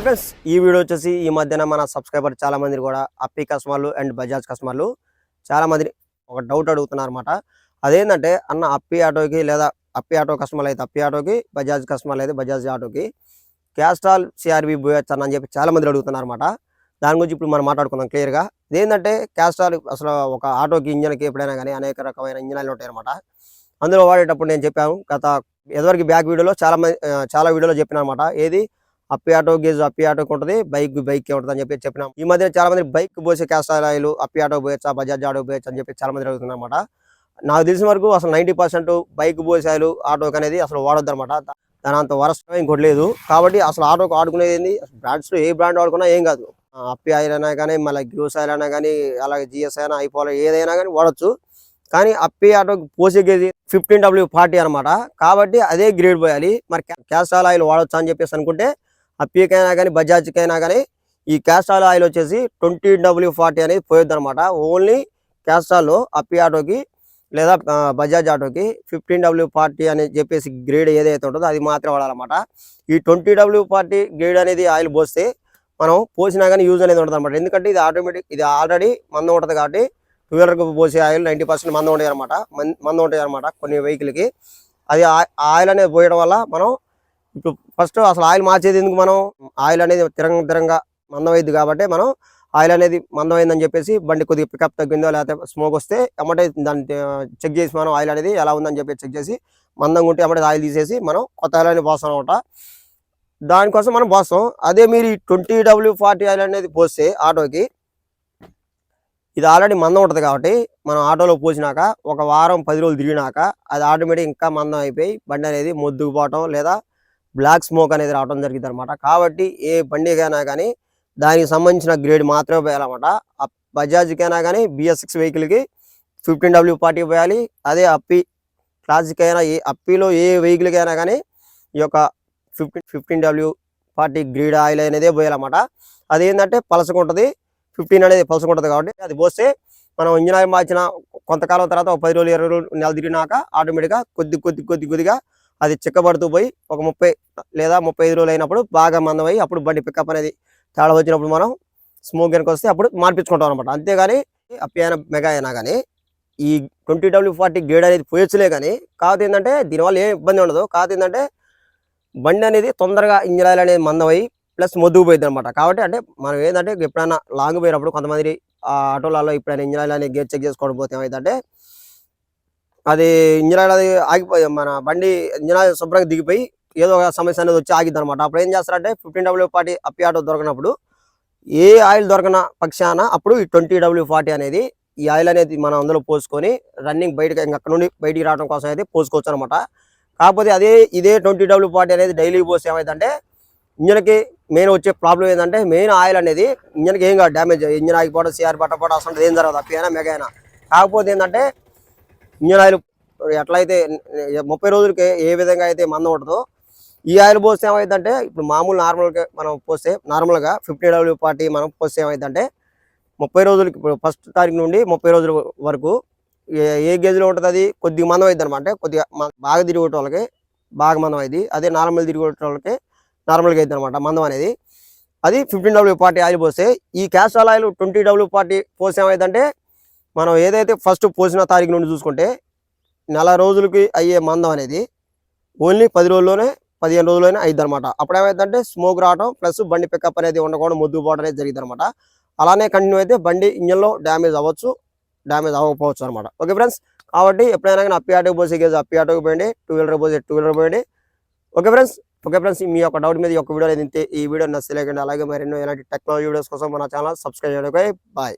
Friends ఈ video వచ్చేసి ఈ మధ్యన మన సబ్స్క్రైబర్ చాలా మంది కూడా అప్పీ కస్టమర్లు అండ్ బజాజ్ కస్టమర్లు చాలా మంది ఒక డౌట్ అడుగుతున్నారు అనమాట అదేంటంటే అన్న అప్పీ ఆటోకి లేదా అప్పీ ఆటో కస్టమర్లు అయితే అప్పీ ఆటోకి బజాజ్ కస్టమర్లు అయితే బజాజ్ ఆటోకి క్యాస్ట్రాల్ సిఆర్బి పోయొచ్చు అని చెప్పి చాలా మంది అడుగుతున్నారు అనమాట దాని గురించి ఇప్పుడు మనం మాట్లాడుకుందాం క్లియర్గా ఇదేంటంటే క్యాస్ట్రాల్ అసలు ఒక ఆటోకి ఇంజన్కి ఎప్పుడైనా కానీ అనేక రకమైన ఇంజనాలు ఉంటాయి అనమాట అందులో వాడేటప్పుడు నేను చెప్పాను గత ఎదువరకు బ్యాక్ వీడియోలో చాలా మంది చాలా వీడియోలో చెప్పిన అనమాట ఏది? అప్పి ఆటో గేజ్ అప్పి ఆటోకి ఉంటుంది బైక్ బైక్ ఉంటుంది అని చెప్పి చెప్పినాం. ఈ మధ్య చాలా మంది బైక్ పోసే క్యాస్టర్ ఆయిల్ అప్పి ఆటో పోయొచ్చా బజాజ్ ఆటో పోయొచ్చు అని చెప్పి చాలా మంది అడుగుతుంది అనమాట నాకు తెలిసిన వరకు అసలు నైంటీ పర్సెంట్ బైక్ పోసే ఆటోకి అనేది అసలు వాడొద్దు అనమాట దాని అంత వరస్ట్ ఇంకోటి లేదు. కాబట్టి అసలు ఆటోకి ఆడుకునేది ఏంది? బ్రాండ్స్ ఏ బ్రాండ్ ఆడుకున్నా ఏం కాదు. అప్పి ఆయిల్ అయినా కానీ మళ్ళీ గ్రూస్ ఆయిల్ అయినా కానీ అలాగే జిఎస్ అయినా ఐపోలో ఏదైనా కానీ వాడచ్చు. కానీ అప్పి ఆటోకి పోసేది ఫిఫ్టీన్ డబ్ల్యూ ఫార్టీ అనమాట కాబట్టి అదే గ్రేడ్ పోయాలి. మరి క్యాస్ట్రాల్ ఆయిల్ వాడొచ్చు అని చెప్పేసి అనుకుంటే అప్పికైనా కానీ బజాజ్కైనా కానీ ఈ క్యాస్ట్రాల్ ఆయిల్ వచ్చేసి ట్వంటీ డబ్ల్యూ ఫార్టీ అనేది పోయొద్దు అనమాట ఓన్లీ క్యాస్ట్రాల్లో అప్పి ఆటోకి లేదా బజాజ్ ఆటోకి ఫిఫ్టీన్ డబ్ల్యూ ఫార్టీ అని చెప్పేసి గ్రేడ్ ఏదైతే ఉంటుందో అది మాత్రం వాడాలన్నమాట. ఈ ట్వంటీ డబ్ల్యూ ఫార్టీ గ్రేడ్ అనేది ఆయిల్ పోస్తే మనం పోసినా కానీ యూజ్ అనేది ఉంటుంది అనమాట ఎందుకంటే ఇది ఆటోమేటిక్ ఇది ఆల్రెడీ మందం ఉంటుంది కాబట్టి టూ వీలర్కి పోసే ఆయిల్ నైంటీ పర్సెంట్ మందం ఉంటుంది అనమాట మందం ఉంటాయి అనమాట కొన్ని వెహికల్కి అది ఆయిల్ అనేది పోయడం వల్ల మనం ఇప్పుడు ఫస్ట్ అసలు ఆయిల్ మార్చేది ఎందుకు మనం? ఆయిల్ అనేది తిరంగ తిరంగా మందమైంది కాబట్టి మనం ఆయిల్ అనేది మందమైందని చెప్పేసి బండి కొద్దిగా పికప్ తగ్గిందో లేకపోతే స్మోక్ వస్తే ఎమ్మటే దాన్ని చెక్ చేసి మనం ఆయిల్ అనేది ఎలా ఉందని చెప్పి చెక్ చేసి మందంగా ఉంటే ఎమ్మటే ఆయిల్ తీసేసి మనం కొత్త ఆయిల్ అనేది పోస్తాం అనమాట దానికోసం మనం పోస్తాం. అదే మీరు ఈ ట్వంటీ డబ్ల్యూ ఫార్టీ ఆయిల్ అనేది పోస్తే ఆటోకి ఇది ఆల్రెడీ మందం ఉంటుంది కాబట్టి మనం ఆటోలో పోసినాక ఒక వారం పది రోజులు తిరిగినాక అది ఆటోమేటిక్ ఇంకా మందం అయిపోయి బండి అనేది మొద్దుకుపోవటం లేదా బ్లాక్ స్మోక్ అనేది రావడం జరిగింది అనమాట కాబట్టి ఏ బండికైనా కానీ దానికి సంబంధించిన గ్రేడ్ మాత్రమే పోయాలన్నమాట. ఆ బజాజ్కైనా కానీ బిఎస్ సిక్స్ వెహికల్కి ఫిఫ్టీన్ డబ్ల్యూ పార్టీ పోయాలి. అదే అప్పి క్లాసిక్ అయినా ఏ అప్పిలో ఏ వెహికల్కైనా కానీ ఈ యొక్క fifteen fifteen W forty grade oil అనేది పోయాలన్నమాట. అది ఏంటంటే పలసకుంటుంది. ఫిఫ్టీన్ అనేది పలసకుంటుంది కాబట్టి అది పోస్తే మనం ఇంజిన్ ఆయిల్ మార్చిన కొంతకాలం తర్వాత ఒక పది రోజులు ఇరవై రోజులు నెల తిరిగినాక ఆటోమేటిక్గా కొద్ది కొద్ది కొద్ది కొద్దిగా అది చిక్కబడుతూ పోయి ఒక ముప్పై లేదా ముప్పై ఐదు రోజులు అయినప్పుడు బాగా మందమై అప్పుడు బండి పికప్ అనేది తేడా వచ్చినప్పుడు మనం స్మోక్ గన్కి వస్తే అప్పుడు మార్పించుకుంటాం అనమాట అంతేగాని అప్పి అయినా మెగా అయినా కానీ ఈ ట్వంటీ డబ్ల్యూ ఫార్టీ గేడ్ అనేది పోయొచ్చులే కానీ కాకపోతే ఏంటంటే దీనివల్ల ఏ ఇబ్బంది ఉండదు. కాకపోతే ఏంటంటే బండి అనేది తొందరగా ఇంజిన్ ఆయిల్ అనేది మందమై ప్లస్ మొద్దుకు పోయింది అనమాట కాబట్టి అంటే మనం ఏంటంటే ఎప్పుడైనా లాంగ్ పోయినప్పుడు కొంతమంది ఆ ఆటోలలో ఎప్పుడైనా ఇంజిన్ ఆయిల్ అనేది గేర్ చెక్ చేసుకోవడం పోతే ఏమైందంటే అది ఇంజిన్ ఆయిల్ అది ఆగిపోయి మన బండి ఇంజిన్ ఆయిల్ శుభ్రంగా దిగిపోయి ఏదో ఒక సమస్య అనేది వచ్చి ఆగిద్ది అనమాట అప్పుడు ఏం చేస్తారంటే ఫిఫ్టీన్ డబ్ల్యూ ఫార్టీ అప్పి ఆటో దొరకనప్పుడు ఏ ఆయిల్ దొరకన పక్షాన అప్పుడు ఈ ట్వంటీ డబ్ల్యూ ఫార్టీ అనేది ఈ ఆయిల్ అనేది మనం అందులో పోసుకొని రన్నింగ్ బయటకి అక్కడ నుండి బయటికి రావడం కోసం అయితే పోసుకోవచ్చు అనమాట కాకపోతే అదే ఇదే ట్వంటీ డబ్ల్యూ ఫార్టీ అనేది డైలీ పోస్తే ఏమైందంటే ఇంజన్కి మెయిన్ వచ్చే ప్రాబ్లం ఏంటంటే మెయిన్ ఆయిల్ అనేది ఇంజన్కి ఏం కాదు డ్యామేజ్ ఇంజన్ ఆగిపోవడం సిఆర్ పట్టపోవడం అసలు ఏం జరగదు అప్పైనా మెగ అయినా. కాకపోతే ఏంటంటే ఇంజన్ ఆయిల్ ఎట్లయితే ముప్పై రోజులకి ఏ విధంగా అయితే మందం ఉంటుందో ఈ ఆయిల్ పోస్తే ఏమైందంటే ఇప్పుడు మామూలు నార్మల్గా మనం పోస్తే నార్మల్గా ఫిఫ్టీ డబ్ల్యూ పార్టీ మనం పోస్తే ఏమైందంటే ముప్పై రోజులకి ఇప్పుడు ఫస్ట్ తారీఖు నుండి ముప్పై రోజుల వరకు ఏ- గేజ్లో ఉంటుంది అది? కొద్దిగా మందం అయింది అనమాట కొద్దిగా బాగా తిరిగే వాళ్ళకి బాగా మందం అయింది అదే నార్మల్ తిరిగి వాళ్ళకి నార్మల్గా అయితే అనమాట మందం అనేది. అది ఫిఫ్టీన్ డబ్ల్యూ పార్టీ ఆయిల్ పోస్తే ఈ Castrol oil twenty W forty పోస్తే మనం ఏదైతే ఫస్ట్ పోసిన తారీఖు నుండి చూసుకుంటే నెల రోజులకి అయ్యే మందం అనేది ఓన్లీ పది రోజుల్లోనే పదిహేను రోజుల్లోనే అయింది అనమాట అప్పుడు ఏమైందంటే స్మోక్ రావడం ప్లస్ బండి పికప్ అనేది ఉండకుండా ముద్దు పోవడం అనేది జరిగింది అనమాట అలానే కంటిన్యూ అయితే బండి ఇంజన్లో డ్యామేజ్ అవ్వచ్చు డ్యామేజ్ అవ్వకపోవచ్చు అనమాట ఓకే ఫ్రెండ్స్ కాబట్టి ఎప్పుడైనా కానీ అప్పి ఆటోకి పోసే గేజ్ అప్పి ఆటోకి పోయండి టూ వీలర్ పోసే టూ వీలర్ పోయండి. ఓకే ఫ్రెండ్స్ ఓకే ఫ్రెండ్స్ మీ యొక్క డౌట్ మీద ఈ యొక్క వీడియో అనేది ఈ వీడియో నచ్చలేకండి అలాగే మరెన్నో ఇలాంటి టెక్నాలజీ వీడియోస్ కోసం మన ఛానల్ సబ్స్క్రైబ్ చేయండి. Okay bye